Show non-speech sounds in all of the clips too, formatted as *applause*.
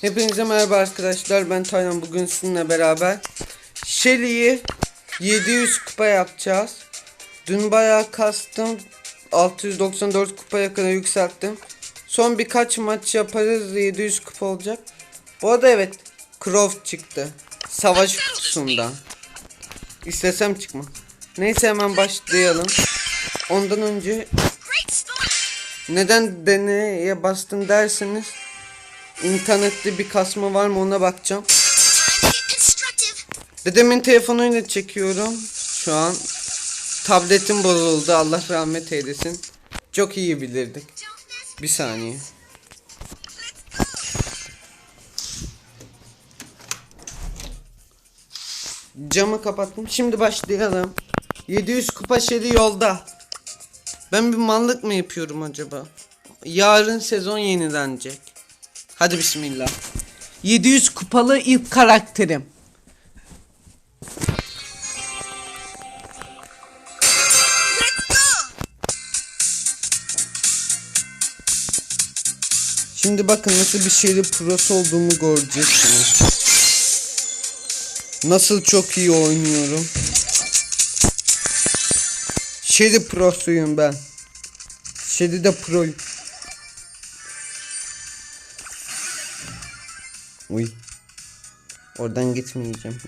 Hepinize merhaba arkadaşlar. Ben Taylan. Bugün sizinle beraber Shelly'yi 700 kupa yapacağız. Dün bayağı kastım. 694 kupaya kadar yükselttim. Son birkaç maç yaparız 700 kupa olacak. Bu arada evet Croft çıktı. Savaş kutusunda. İstesem çıkma. Neyse hemen başlayalım. Ondan önce neden deneye bastın derseniz internette bir kasma var mı ona bakacağım. Dedemin telefonuyla çekiyorum. Şu an tabletim bozuldu. Allah rahmet eylesin. Çok iyi bilirdik. Bir saniye. Camı kapattım. Şimdi başlayalım. 700 kupa şeri yolda. Ben bir mallık mı yapıyorum acaba? Yarın sezon yenilenecek. Hadi bismillah. 700 kupalı ilk karakterim. Şimdi bakın nasıl bir şeyli prosu olduğumu göreceksiniz. Nasıl çok iyi oynuyorum. Shelly prosuyum ben. Shelly de proyum. Uy. Oradan gitmeyeceğim.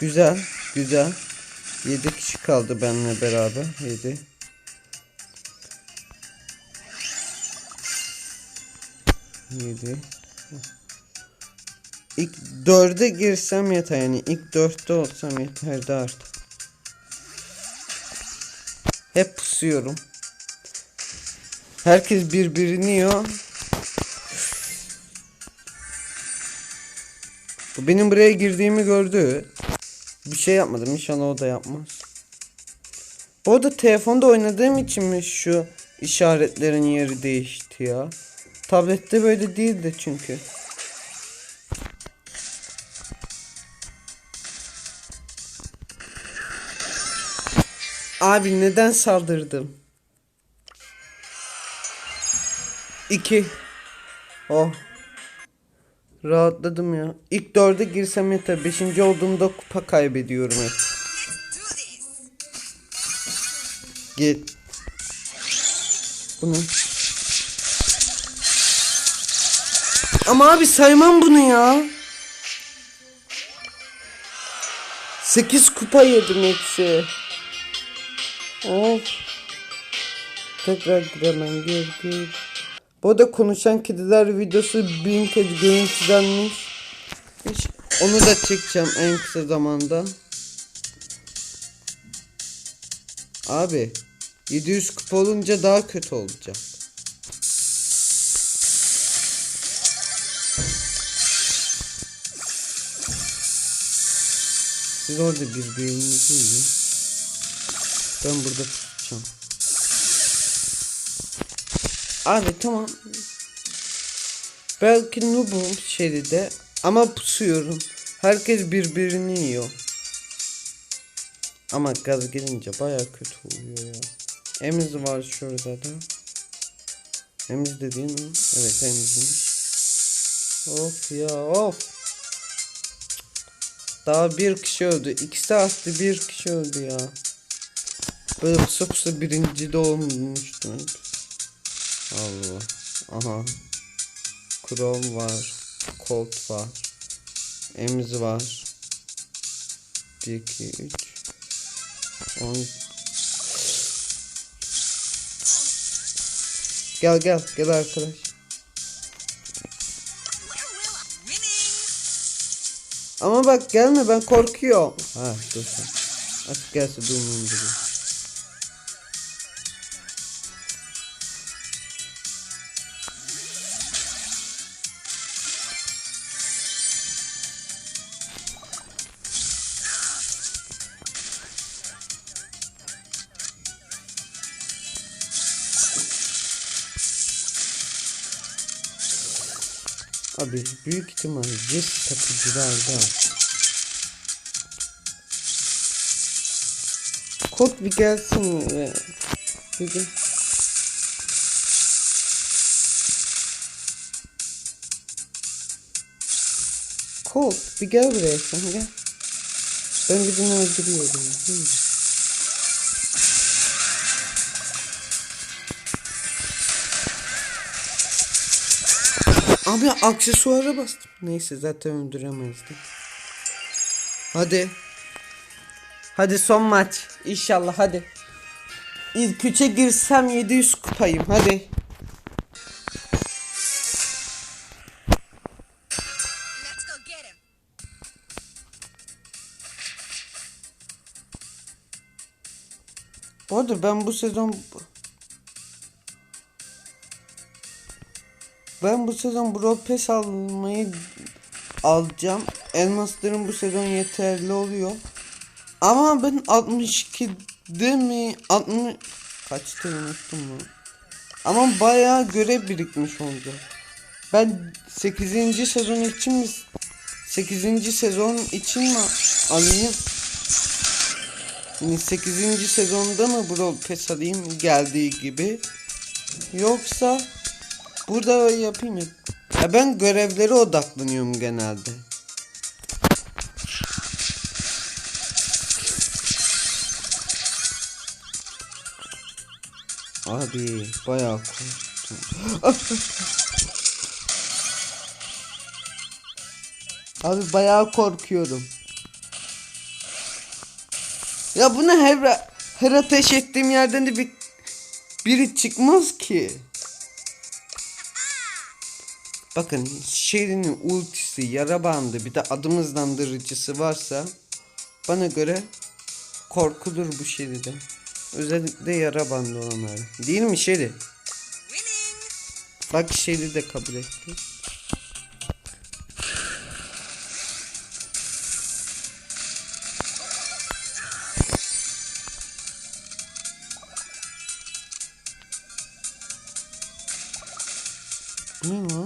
Güzel, güzel. 7 kişi kaldı benimle beraber. 7. Yedi. İlk dörde girsem yeter yani ilk dörtte olsam yeterdi artık. Hep pusuyorum. Herkes birbirini yiyor. Benim buraya girdiğimi gördü. Bir şey yapmadım inşallah o da yapmaz. Bu arada telefonda oynadığım için mi şu işaretlerin yeri değişti ya? Tablette böyle değildi çünkü. Abi neden saldırdım? 2 Oh. Rahatladım ya. İlk dörde girsem yeter. Beşinci olduğumda kupa kaybediyorum hep. Git. Bunu. Ama abi saymam bunu ya. 8 kupa yedim hepsi. Of. Tekrar giremem gir gir. Bu da konuşan kediler videosu bin kez görüntülenmiş. Hiç onu da çekeceğim en kısa zamanda. Abi 700 kupa olunca daha kötü olacak. Siz orada birbirinizi yiyin. Ben burada tutacağım. Abi tamam. Belki noobum şeride ama pusuyorum. Herkes birbirini yiyor. Ama gaz gelince baya kötü oluyor ya. Emiz var şurada da. Emiz dediğin o. Evet emizmiş. Of ya of. Daha bir kişi öldü. İki saatte bir kişi öldü ya. Böyle pusa pusa birinci de olmuştum. Allah. Aha. Chrome var. Colt var. Emiz var. 1 2 3 10 Gel gel gel arkadaş. Ama bak gelme ben korkuyorum. Ha dur sen. Artık gelse durmayayım büyük ihtimal risk takıcılarda kod bir gelsin ve bugün Kod bir gel buraya sen gel. Ben birini öldürüyordum. Hı. Abi aksesuara bastım. Neyse zaten öldüremezdim. Hadi. Hadi son maç. İnşallah hadi. İlk üçe girsem 700 kupayım hadi. Bu arada ben bu sezon ben bu sezon Brawl Pass almayı alacağım. Elmaslarım bu sezon yeterli oluyor. Ama ben 62'de mi 60 kaçtı unuttum mu? Ama bayağı görev birikmiş oldu. Ben 8. sezon için mi 8. sezon için mi alayım? 8. sezonda mı Brawl Pass alayım geldiği gibi yoksa burada yapayım ya. ya ben görevlere odaklanıyorum genelde. Abi bayağı korktum. *laughs* Abi bayağı korkuyorum. Ya buna her her ateş ettiğim yerden de bir biri çıkmaz ki. Bakın Sherry'nin ultisi, yara bandı bir de adım hızlandırıcısı varsa bana göre korkulur bu Sherry'den. Özellikle yara bandı olanlar. Değil mi? Winning. Bak Sherry de kabul etti. Ne lan?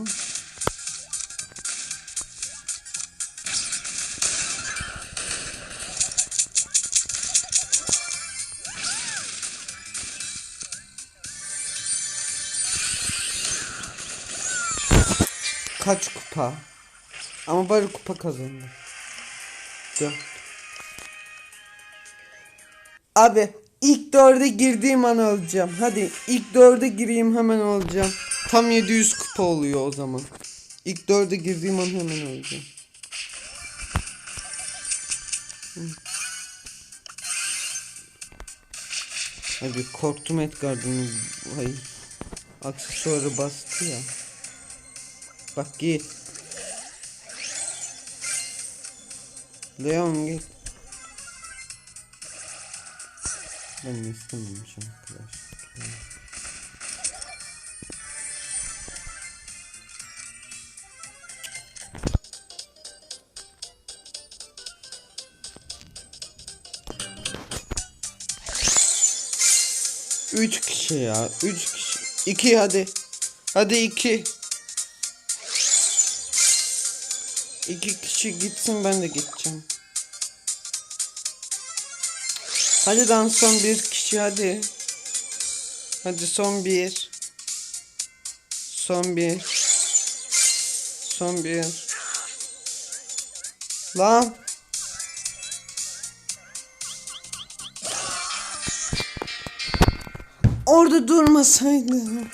Kaç kupa? Ama bari kupa kazandı. Abi ilk dörde girdiğim an alacağım. Hadi ilk dörde gireyim hemen alacağım. Tam 700 kupa oluyor o zaman. İlk dörde girdiğim an hemen alacağım. Hı. Abi korktum Edgar'dan. Hay. Aksesuarı bastı ya. Bak git. Leon git. Ben istememiş arkadaş. Üç kişi ya. Üç kişi. İki hadi. Hadi iki. İki kişi gitsin ben de gideceğim. Hadi lan son bir kişi hadi. Hadi son bir. Son bir. Son bir. Lan. Orada durmasaydın.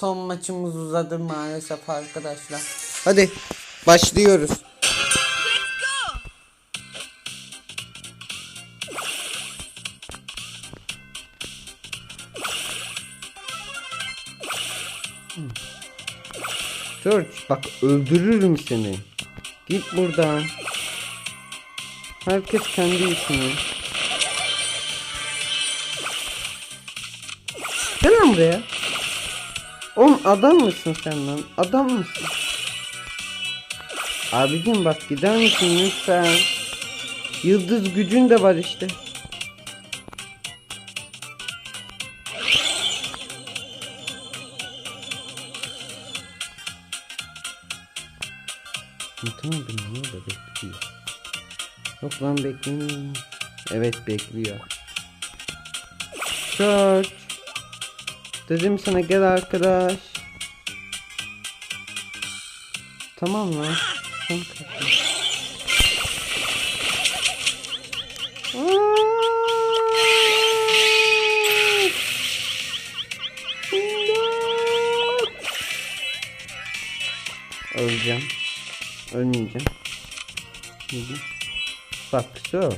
Son maçımız uzadı maalesef arkadaşlar. Hadi başlıyoruz. Let's go. George bak öldürürüm seni. Git buradan. Herkes kendi işini. Gel lan buraya. Oğlum adam mısın sen lan? Adam mısın? Abicim bak gider misin lütfen? Yıldız gücün de var işte. Unutamadım ne orada bekliyor. Yok lan beklemiyor. Evet bekliyor. George. Dedim sana gel arkadaş. Tamam lan. İmdat! Öleceğim. Ölmeyeceğim. Bak şu.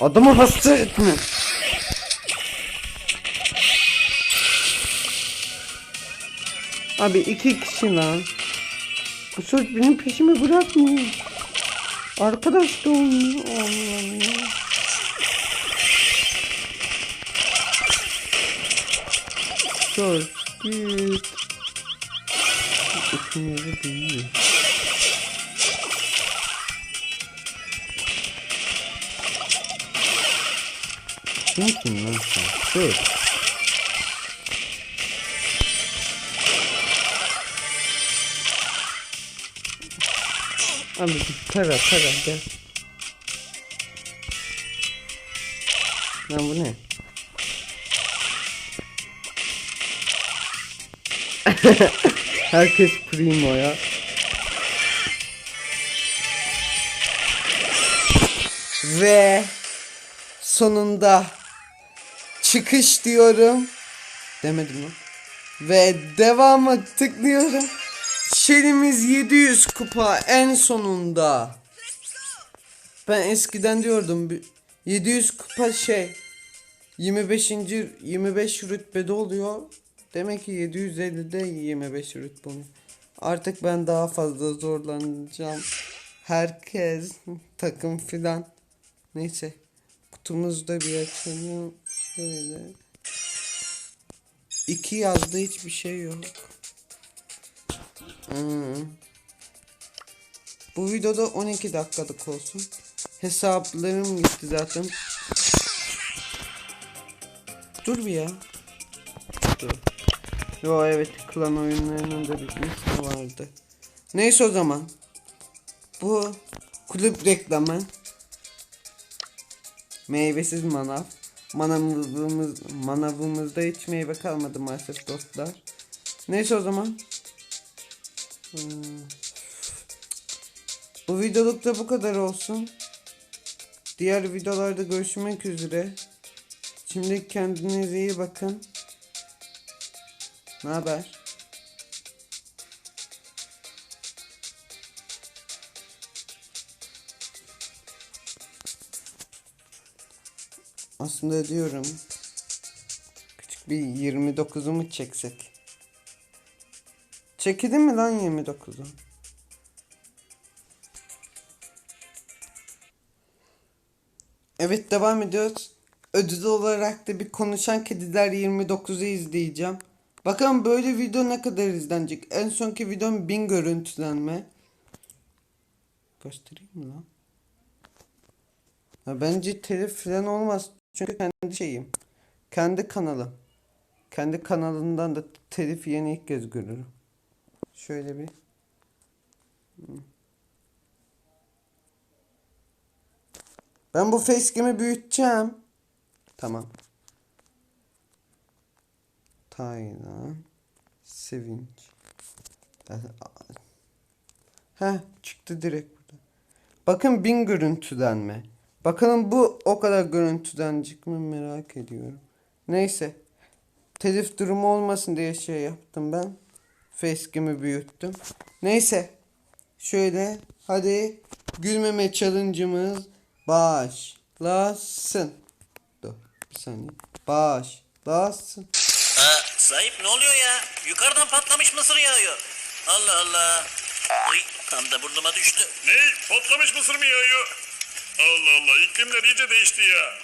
Adamı hasta etme. Abi iki kişi lan. Bu çocuk benim peşimi bırakmıyor. Arkadaş da olmuyor. Allah'ım ya. Dur git. İkimizi büyüyor. Kimsin lan sen? Dur. Abi tara tara gel. Lan bu ne? *laughs* Herkes primo ya. Ve sonunda çıkış diyorum. Demedim lan. Ve devamı tıklıyorum. Şelimiz 700 kupa en sonunda. Ben eskiden diyordum bir- 700 kupa şey 25. 25 rütbede oluyor. Demek ki 750'de 25 rütbe oluyor. Artık ben daha fazla zorlanacağım. Herkes takım filan. Neyse. Kutumuzda bir açalım. Şöyle. İki yazdı hiçbir şey yok. Hmm. Bu videoda 12 dakikalık olsun. Hesaplarım gitti zaten. Dur bir ya. Dur. Yo evet klan oyunlarının da bitmesi vardı. Neyse o zaman. Bu kulüp reklamı. Meyvesiz manav. Manavımız, manavımızda hiç meyve kalmadı maalesef dostlar. Neyse o zaman. Hmm. Bu videoluk da bu kadar olsun. Diğer videolarda görüşmek üzere. Şimdi kendinize iyi bakın. Ne haber? Aslında diyorum küçük bir 29'u mu çeksek? Çekildi mi lan 29'u? Evet devam ediyoruz. Ödül olarak da bir konuşan kediler 29'u izleyeceğim. Bakalım böyle video ne kadar izlenecek. En sonki videom 1000 görüntülenme. Göstereyim mi lan? Ya bence telif falan olmaz. Çünkü kendi şeyim. Kendi kanalım. Kendi kanalından da telif yeni ilk kez görürüm. Şöyle bir. Ben bu facecam'i büyüteceğim. Tamam. Taylan. Sevinç. He çıktı direkt burada. Bakın bin görüntülenme. Bakalım bu o kadar görüntülenecek mi merak ediyorum. Neyse. Telif durumu olmasın diye şey yaptım ben. Facecam'i büyüttüm. Neyse. Şöyle hadi gülmeme challenge'ımız başlasın. Dur bir saniye. Başlasın. Aa, sahip ne oluyor ya? Yukarıdan patlamış mısır yağıyor. Allah Allah. Uy, tam da burnuma düştü. Ne? Patlamış mısır mı yağıyor? Allah Allah iklimler iyice değişti ya.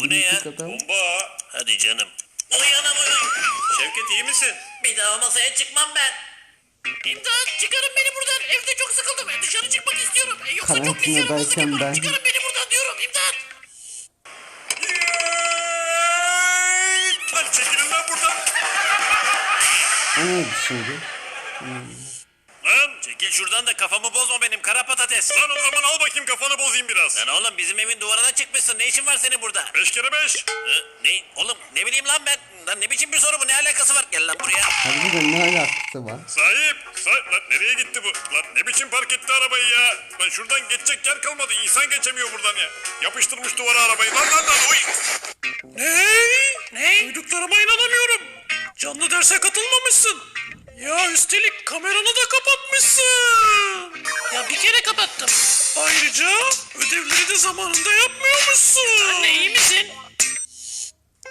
Bu ne ya? Bomba. Hadi canım. Uyanam uyan. Şevket iyi misin? Bir daha masaya çıkmam ben. İmdat çıkarın beni buradan. Evde çok sıkıldım. E, dışarı çıkmak istiyorum. E, yoksa çok pis yaramazlık. Ben... Çıkarın beni buradan diyorum. İmdat. Lan çekilin lan buradan. Ne oldu şimdi? Hmm. Lan, Çekil şuradan da kafamı bozma benim kara patates. lan o zaman al bakayım kafanı bozayım biraz. Lan oğlum bizim evin duvarına çıkmışsın. Ne işin var senin burada? Beş kere beş. Ee, ne? Oğlum ne bileyim lan ben. Lan ne biçim bir soru bu? Ne alakası var? Gel lan buraya. Harbiden ne alakası var? Sahip. Sahip. Lan nereye gitti bu? Lan ne biçim park etti arabayı ya? Lan şuradan geçecek yer kalmadı. İnsan geçemiyor buradan ya. Yapıştırmış duvara arabayı. Lan lan lan. Uy. Ne? Ne? Duyduklarıma inanamıyorum. Canlı derse katılmamışsın. Ya üstelik kameranı da kapatmışsın. Ya bir kere kapattım. Ayrıca ödevleri de zamanında yapmıyormuşsun. Anne iyi misin?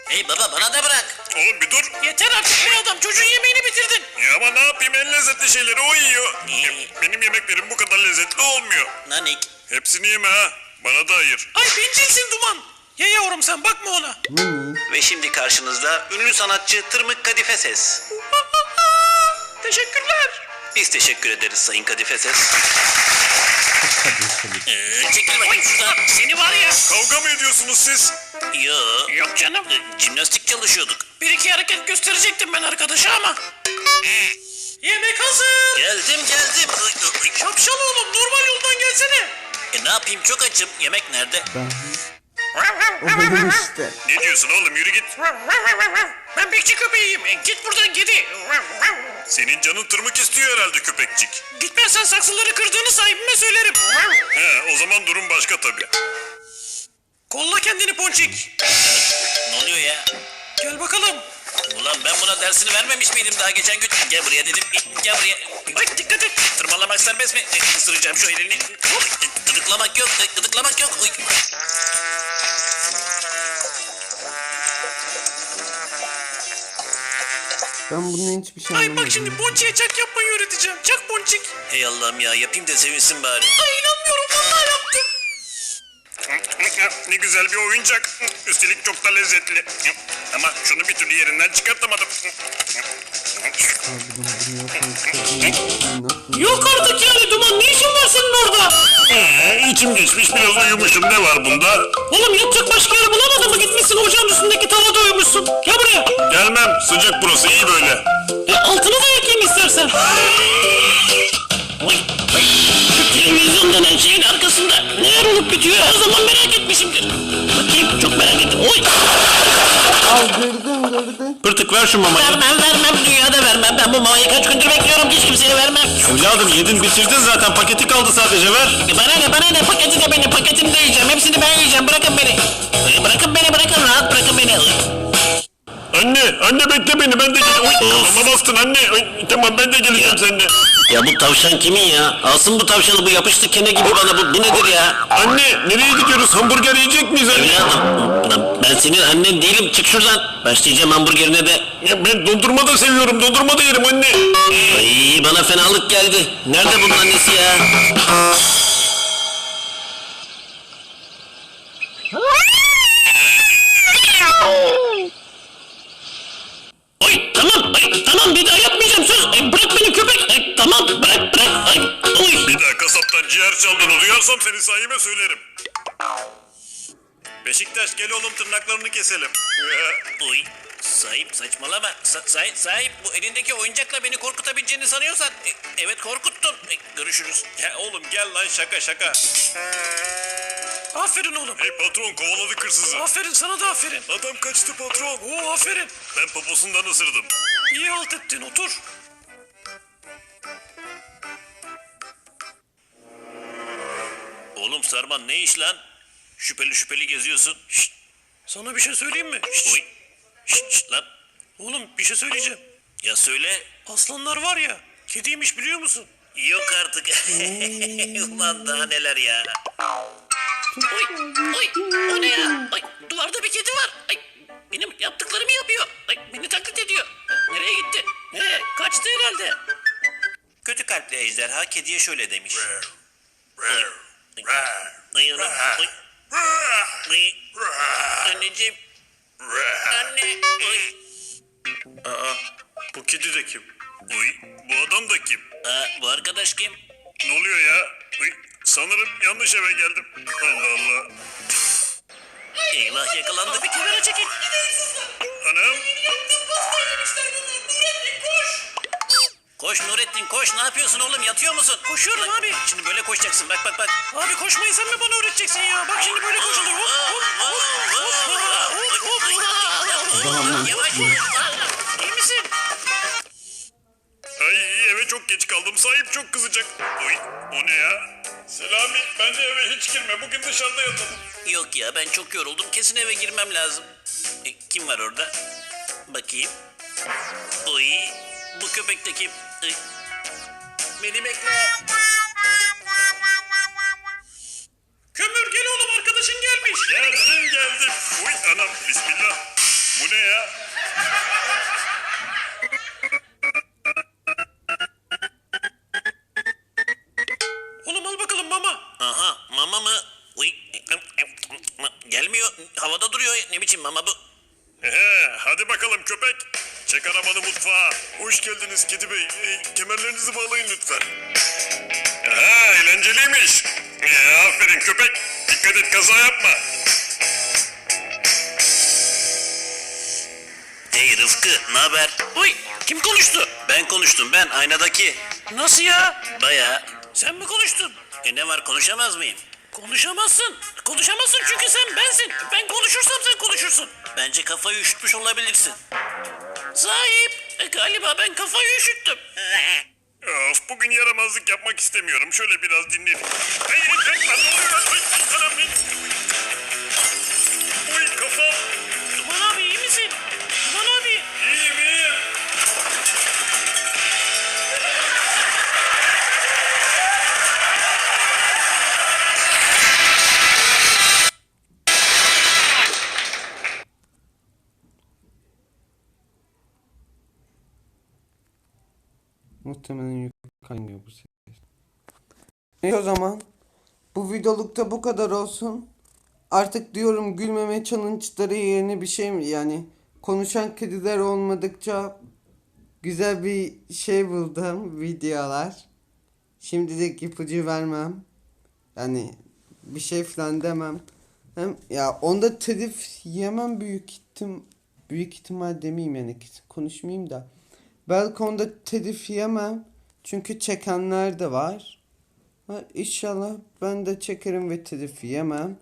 Hey baba bana da bırak. Oğlum bir dur. Yeter artık be adam çocuğun yemeğini bitirdin. Ya ama ne yapayım en lezzetli şeyleri o yiyor. Ya, benim yemeklerim bu kadar lezzetli olmuyor. Nanik. Hepsini yeme ha. Bana da ayır. Ay bencilsin Duman. Ye yavrum sen bakma ona. Ve şimdi karşınızda ünlü sanatçı Tırmık Kadife Ses. Teşekkürler. Biz teşekkür ederiz Sayın Kadife Ses. Ee, çekil bakayım şuradan. Seni var ya. Kavga mı ediyorsunuz siz? Yo. Yok canım. Jimnastik çalışıyorduk. Bir iki hareket gösterecektim ben arkadaşa ama. Yemek hazır. Geldim geldim. Ay, ay, ay. Şapşal oğlum normal yoldan gelsene. E ne yapayım çok açım. Yemek nerede? Ben... O benim işte. Ne diyorsun oğlum yürü git. Ben bekçi köpeğiyim. E, git buradan kedi. Senin canın tırmık istiyor herhalde köpekçik. Gitmezsen saksıları kırdığını sahibime söylerim. He o zaman durum başka tabii. Kolla kendini ponçik. Ne oluyor ya? Gel bakalım. Ulan ben buna dersini vermemiş miydim daha geçen gün? Gel buraya dedim. Gel buraya. Ay dikkat et. Tırmalamak serbest mi? E, Isıracağım şu elini. Gıdıklamak yok. e, Gıdıklamak yok. Uy. Ben bunun hiçbir şey Ay anlamadım. bak şimdi ponçiye çak yapmayı öğreteceğim. Çak ponçik. Hey Allah'ım ya yapayım da sevinsin bari. Ay Ne güzel bir oyuncak. Üstelik çok da lezzetli. Ama şunu bir türlü yerinden çıkartamadım. Yok artık yani Duman ne işin var senin orada? Ee, içim geçmiş biraz uyumuşum. Ne var bunda? Oğlum yatacak başka yer bulamadın mı? Gitmişsin ocağın üstündeki tavada uyumuşsun. Gel buraya. Gelmem. Sıcak burası iyi böyle. E, altını da yakayım istersen. Oy, oy. Televizyon denen şeyin arkasında neler olup bitiyor her zaman merak etmişimdir. Bakayım çok merak ettim. Oy. Al gördün gördün. Pırtık ver şu mamayı. Vermem vermem dünyada vermem. Ben bu mamayı kaç gündür bekliyorum hiç kimseye vermem. Evladım yedin bitirdin zaten paketi kaldı sadece ver. Bana ne bana ne paketi de benim paketini de yiyeceğim. Hepsini ben yiyeceğim bırakın beni. Bırakın beni Anne, anne bekle beni. Ben de geleceğim. Uy, kafama bastın anne. Ay, tamam ben de geleceğim seninle. Ya bu tavşan kimin ya? Alsın bu tavşanı bu yapıştı kene gibi bana bu, bu nedir ya? Anne, nereye gidiyoruz? Hamburger yiyecek miyiz anne? Evladım lan ben senin annen değilim çık şuradan. Başlayacağım hamburgerine de. Ya ben dondurma da seviyorum. Dondurma da yerim anne. Ay bana fenalık geldi. Nerede bunun annesi ya? Çaldığını duyarsam seni sahibe söylerim. Beşiktaş gel oğlum tırnaklarını keselim. *laughs* Oy. Sahip saçmalama. Sa- sahip, sahip bu elindeki oyuncakla beni korkutabileceğini sanıyorsan e, evet korkuttun. E, görüşürüz. ya oğlum gel lan şaka şaka. *laughs* Aferin oğlum. Hey patron kovaladık hırsızı. Aferin sana da aferin. Adam kaçtı patron. Oo aferin. Ben poposundan ısırdım. İyi halt ettin otur. Oğlum Sarman ne iş lan? Şüpheli şüpheli geziyorsun. Şşt. Sana bir şey söyleyeyim mi? Şşt. Oy. Şşt, şşt lan. Oğlum bir şey söyleyeceğim. Ya söyle. Aslanlar var ya. Kediymiş biliyor musun? Yok artık. *laughs* Ulan daha neler ya. Oy, oy, o ne ya? Ay, duvarda bir kedi var. Ay, benim yaptıklarımı yapıyor. Ay, beni taklit ediyor. Nereye gitti? Nereye? Kaçtı herhalde. Kötü kalpli ejderha kediye şöyle demiş. Ay, ay, ay, ay. Anneciğim. Anne. Aa, bu kedi de kim? Uy, bu adam da kim? Aa, bu arkadaş kim? Ne oluyor ya? Uy, sanırım yanlış eve geldim. Allah Allah. Eyvah yakalandı. Bir kenara çekil. Anam, Koş Nurettin koş ne yapıyorsun oğlum yatıyor musun? Koşuyorum abi. Şimdi böyle koşacaksın bak bak bak. Abi koşmayı sen mi bana öğreteceksin ya? Bak şimdi böyle koşulur. Hop hop hop hop hop hop hop. Tamam. Yavaş. İyi misin? Ay eve çok geç kaldım. Sahip çok kızacak. Oy o ne ya? Selami bence eve hiç girme. Bugün dışarıda yatalım. Yok ya ben çok yoruldum kesin eve girmem lazım. E, kim var orada? Bakayım. Oy bu köpek de kim? Beni bekle. Kömür gel oğlum arkadaşın gelmiş. Geldim geldim. Uy anam bismillah. Bu ne ya? Oğlum al bakalım mama. Aha mama mı? Uy. Gelmiyor havada duruyor ne biçim mama bu? Mutfağa. Hoş geldiniz Kedi Bey. E, kemerlerinizi bağlayın lütfen. Ha, eğlenceliymiş. E, aferin köpek. Dikkat et kaza yapma. Hey Rıfkı ne haber? Uy kim konuştu? Ben konuştum ben aynadaki. Nasıl ya? Baya. Sen mi konuştun? E ne var konuşamaz mıyım? Konuşamazsın. Konuşamazsın çünkü sen bensin. Ben konuşursam sen konuşursun. Bence kafayı üşütmüş olabilirsin. Sahip. E, galiba ben kafayı üşüttüm. Of bugün yaramazlık yapmak istemiyorum. Şöyle biraz dinleyelim. Ay, ay, ay, ne oluyor lan? Ay, anam Muhtemelen kaynıyor bu ses. Neyse o zaman bu videolukta bu kadar olsun. Artık diyorum gülmeme challenge'ları yerine bir şey mi yani konuşan kediler olmadıkça güzel bir şey buldum videolar. Şimdilik ipucu vermem. Yani bir şey falan demem. Hem ya onda telif yemem büyük ihtim büyük ihtimal demeyeyim yani konuşmayayım da. Belki onda telif yemem. Çünkü çekenler de var. Ha, inşallah ben de çekerim ve telif yemem.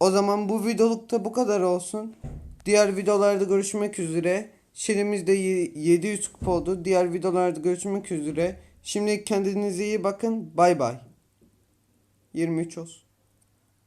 O zaman bu videolukta bu kadar olsun. Diğer videolarda görüşmek üzere. Şirimizde y- 700 kupa oldu. Diğer videolarda görüşmek üzere. Şimdi kendinize iyi bakın. Bay bay. 23 olsun.